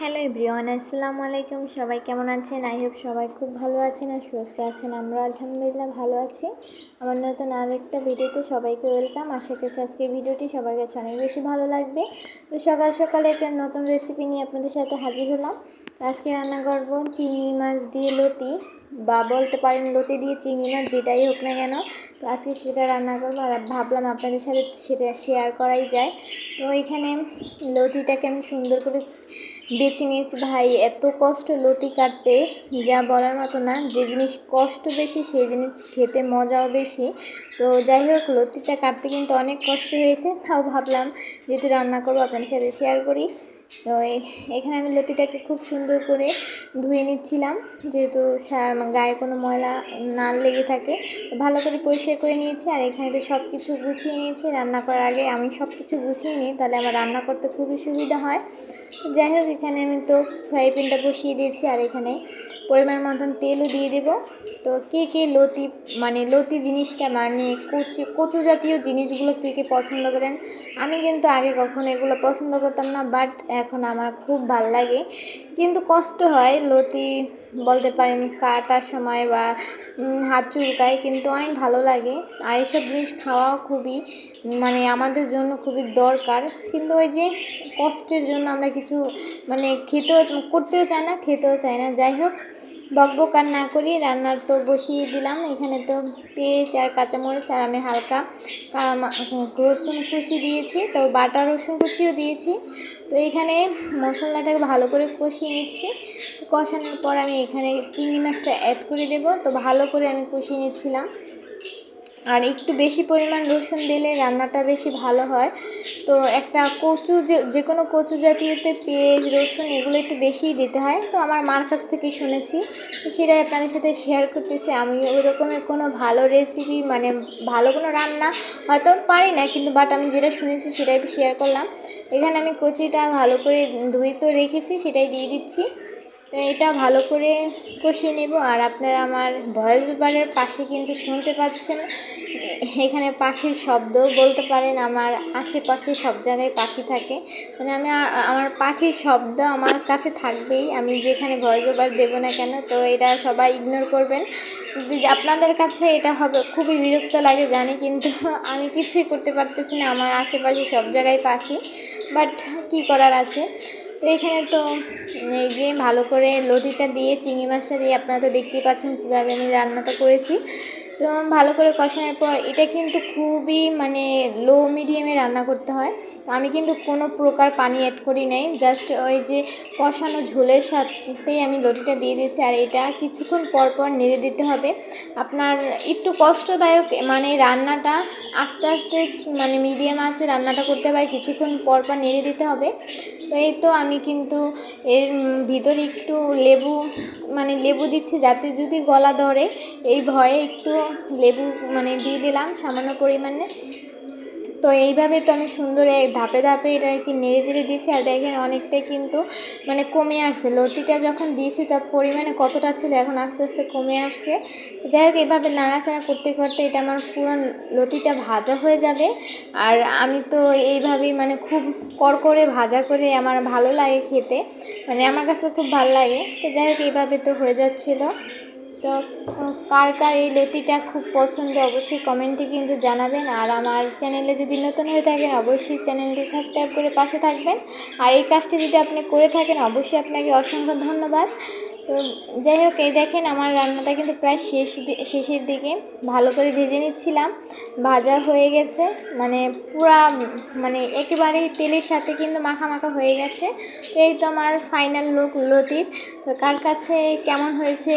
Hello everyone, আসসালামু আলাইকুম। সবাই কেমন আছেন? আই হোপ সবাই খুব ভালো আছেন আর সুস্থ আছেন। আমরা আলহামদুলিল্লাহ ভালো আছি। আমার নতুন আরেকটা ভিডিওতে সবাইকে ওয়েলকাম। আশা করছি আজকে ভিডিওটি সবার কাছে অনেক বেশি ভালো লাগবে। তো সকাল সকালে একটা নতুন রেসিপি নিয়ে আপনাদের সাথে হাজির হলাম। আজকে রান্না করব চিংড়ি মাছ দিয়ে লতি। বা বলতে পারেন লতি দিয়ে চিংড়ি মাছ যেটাই হোক না কেন, তো আজকে সেটা রান্না করব আর ভাবলাম আপনাদের সাথে সেটা শেয়ার করাই যায়। তো এখানে লতিটাকে আমি সুন্দর করে বেছে নিয়েছি। ভাই, এত কষ্ট লতি কাটতে, যা বলার মতো না, যে জিনিস কষ্ট বেশি, সেই জিনিস খেতে মজাও বেশি। তো যাই হোক, লতিটা কাটতে কিন্তু অনেক কষ্ট হয়েছে, তাও ভাবলাম যেহেতু রান্না করব আপনাদের সাথে শেয়ার করি। তো এখানে আমি লতিটাকে খুব সুন্দর করে ধুয়ে নিচ্ছিলাম, যেহেতু গায়ে কোনো ময়লা না লেগে থাকে। ভালো করে পরিষ্কার করে নিয়েছি আর এখানে তো সব কিছু গুছিয়ে নিয়েছি। রান্না করার আগে আমি সব কিছু গুছিয়ে নিই, তাহলে আমার রান্না করতে খুবই সুবিধা হয়। যাই হোক, এখানে আমি তো ফ্রাই প্যানটা বসিয়ে দিয়েছি আর এখানে পরিমাণ মতন তেলও দিয়ে দেব। তো কে কে লতি মানে লতি জিনিসটা মানে কচু কচু জাতীয় জিনিসগুলো কে কে পছন্দ করেন? আমি কিন্তু আগে কখনো এগুলো পছন্দ করতাম না বাট এখন আমার খুব ভালো লাগে। কিন্তু কষ্ট হয়, লতি বলতে পারেন কাটার সময় বা হাত চুলকায় কিন্তু অনেক ভালো লাগে। আর এইসব জিনিস খাওয়াও খুবই মানে আমাদের জন্য খুবই দরকার। কিন্তু ওই যে কষ্টের জন্য আমরা কিছু মানে খেতেও করতেও চাই না, খেতেও চাই না। যাই হোক বকবক আর না করি, রান্নার তো বসিয়ে দিলাম। এখানে তো পেঁয়াজ আর কাঁচামরিচ আর আমি হালকা রসুন কুচি দিয়েছি, তো বাটা রসুন কুচিও দিয়েছি। তো এখানে মশলাটাকে ভালো করে কষিয়ে নিচ্ছি। কষানোর পর আমি এখানে চিংড়ি মাছটা অ্যাড করে দেব। তো ভালো করে আমি কষিয়ে নিচ্ছিলাম। আর একটু বেশি পরিমাণ রসুন দিলে রান্নাটা বেশি ভালো হয়। তো একটা কচু যে যে কোনো কচু জাতীয়তে পেঁয়াজ, রসুন এগুলো একটু বেশিই দিতে হয়। তো আমার মার কাছ থেকে শুনেছি সেটাই আপনাদের সাথে শেয়ার করতেছি। আমি ওই রকমের কোনো ভালো রেসিপি মানে ভালো কোনো রান্না হয়তো পারি না, কিন্তু বাট আমি যেটা শুনেছি সেটাই শেয়ার করলাম। এখানে আমি কচিটা ভালো করে ধুয়ে তো রেখেছি, সেটাই দিয়ে দিচ্ছি। তো এটা ভালো করে কষিয়ে নেব। আর আপনারা আমার ভয়েস ওভারের পাশে কিন্তু শুনতে পাচ্ছেন। এখানে পাখির শব্দ বলতে পারেন। আমার আশেপাশে সব জায়গায় পাখি থাকে। মানে আমি আমার পাখির শব্দ আমার কাছে থাকবেই। আমি যেখানে ভয়েস ওভার দেবো না কেন, তো এটা সবাই ইগনোর করবেন। আপনাদের কাছে এটা হবে, খুবই বিরক্ত লাগে জানি, কিন্তু আমি কিছুই করতে পারতেছি না। আমার আশেপাশে সব জায়গায় পাখি। বাট কি করার আছে? তো এখানে তো, এই যে ভালো করে লতিটা দিয়ে, চিংড়ি মাছটা দিয়ে আপনারা তো দেখতেই পাচ্ছেন কীভাবে আমি রান্নাটা করেছি। তো ভালো করে কষানোর পর এটা কিন্তু খুবই মানে লো মিডিয়ামে রান্না করতে হয়। তো আমি কিন্তু কোনো প্রকার পানি অ্যাড করি নাই। জাস্ট ওই যে কষানো ঝোলের সাথেই আমি লটিটা দিয়ে দিয়েছি আর এটা কিছুক্ষণ পর পর নেড়ে দিতে হবে। আপনার একটু কষ্টদায়ক মানে রান্নাটা আস্তে আস্তে মানে মিডিয়াম আছে রান্নাটা করতে হবে কিছুক্ষণ পর পর নেড়ে দিতে হবে। তো এই তো আমি কিন্তু এর ভিতরে একটু লেবু মানে লেবু দিচ্ছি যাতে যদি গলা ধরে, এই ভয়ে একটু লেবু মানে দিয়ে দিলাম সামান্য পরিমাণে। তো এইভাবে তো আমি সুন্দর ধাপে ধাপে এটা আর কি নেড়ে চেড়ে দিয়েছি। আর দেখেন অনেকটাই কিন্তু মানে কমে আসছে। লতিটা যখন দিয়েছি তার পরিমাণে কতটা ছিল এখন আস্তে আস্তে কমে আসছে। যাই হোক এইভাবে নাড়াচাড়া করতে করতে এটা আমার পুরো লতিটা ভাজা হয়ে যাবে। আর আমি তো এইভাবেই মানে খুব করকরে ভাজা করে আমার ভালো লাগে খেতে। মানে আমার কাছে খুব ভালো লাগে। তো যাই হোক এইভাবে তো হয়ে যাচ্ছিল। তো কার কার এই লতিটা খুব পছন্দ অবশ্যই কমেন্টে কিন্তু জানাবেন। আর আমার চ্যানেলে যদি নতুন হয়ে থাকেন, অবশ্যই চ্যানেলটি সাবস্ক্রাইব করে পাশে থাকবেন। আর এই কাজটি যদি আপনি করে থাকেন, অবশ্যই আপনাকে অসংখ্য ধন্যবাদ। তো যাই হোক, এই দেখেন আমার রান্নাটা কিন্তু প্রায় শেষ শেষের দিকে। ভালো করে ভেজে নিচ্ছিলাম, ভাজা হয়ে গেছে। মানে পুরা মানে একেবারেই তেলের সাথে কিন্তু মাখা মাখা হয়ে গেছে। তো এই তো আমার ফাইনাল লুক লতির। তো কার কাছে কেমন হয়েছে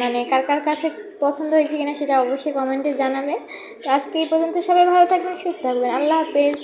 মানে কার কার কাছে পছন্দ হয়েছে কিনা সেটা অবশ্যই কমেন্টে জানাবেন তো আজকে এই পর্যন্ত সবাই ভালো থাকবেন, সুস্থ থাকবেন। আল্লাহ হাফেজ।